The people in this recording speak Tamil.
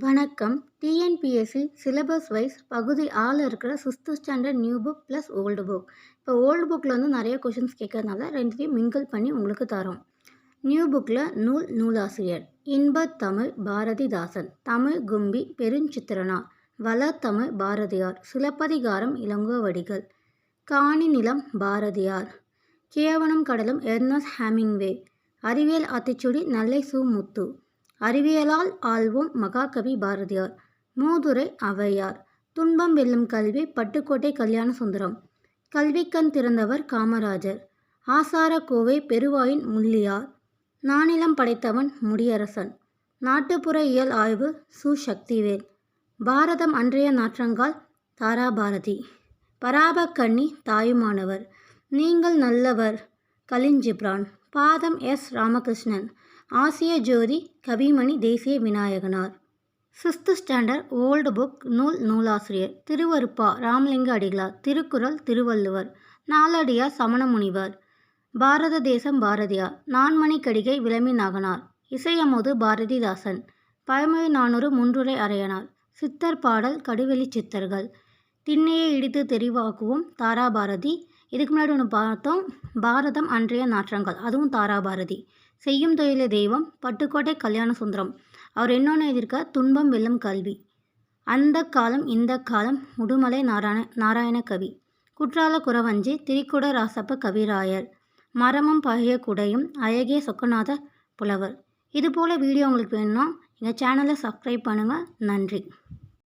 வணக்கம். டிஎன்பிஎஸ்சி சிலபஸ் வைஸ் பகுதி ஆள் இருக்கிற sixth standard new book plus old book இப்போ ஓல்டு புக்கில் வந்து நிறைய கொஷின்ஸ் கேட்கறதுனால ரெண்டுத்தையும் மிங்கிள் பண்ணி உங்களுக்கு தரோம். நியூ புக்கில் நூல் நூலாசிரியர். இன்பத் தமிழ் பாரதிதாசன். தமிழ் கும்பி பெருஞ்சித்திரனார் வளத்தமிழ் பாரதியார். சிலப்பதிகாரம் இளங்கோவடிகள் காணி நிலம் பாரதியார். கேவனம் கடலும் எர்னஸ் ஹேமிங்வே. அறிவியல் ஆத்திச்சுடி நல்லை சு முத்து. அறிவியலால் ஆழ்வோம் மகாகவி பாரதியார். மூதுரை அவையார். துன்பம் வெல்லும் கல்வி பட்டுக்கோட்டை கல்யாண சுந்தரம். கல்விக்கண் திறந்தவர் காமராஜர். ஆசார கோவை பெருவாயின் முள்ளியார். நானிலம் படைத்தவன் முடியரசன். நாட்டுப்புற இயல் ஆய்வு சு சக்திவேல் பாரதம் அன்றைய நாற்றங்கால் தாராபாரதி. பராபக்கண்ணி தாயுமானவர். நீங்கள் நல்லவர் கலிஞ்சிப்ரான். பாதம் S Ramakrishnan. Asiya Jothi Kavimani Desiya Vinayaganar. Sixth standard old book நூல் நூலாசிரியர் திருவருப்பா ராமலிங்க அடிகளார் திருக்குறள் திருவள்ளுவர் நாலடியார் சமணமுனிவர். பாரத தேசம் பாரதியார் நான்மணி கடிகை விளமி நாகனார் இசையமுது பாரதிதாசன் பழமொழி நானூறு முன்றுரை அறையனார் சித்தர் பாடல் கடுவெளி சித்தர்கள் திண்ணையை இடித்து தெரிவாக்குவோம் தாராபாரதி. இதுக்கு முன்னாடி ஒன்று பார்த்தோம். பாரதம் அன்றைய நாற்றங்கள் அதுவும் தாராபாரதி. செய்யும் தொழில தெய்வம் பட்டுக்கோட்டை கல்யாண சுந்தரம். அவர் இன்னொன்று எதிர்க்க துன்பம் வெல்லும் கல்வி. அந்த காலம் இந்த காலம் முடுமலை நாராயண நாராயண கவி. குற்றால குறவஞ்சி திரிக்குட ராசப்ப கவிராயர். மரமும் பழைய குடையும் அழகிய சொக்கநாத புலவர். இதுபோல் வீடியோ உங்களுக்கு வேணும்னா எங்கள் சேனலை சப்ஸ்கிரைப் பண்ணுங்கள் நன்றி.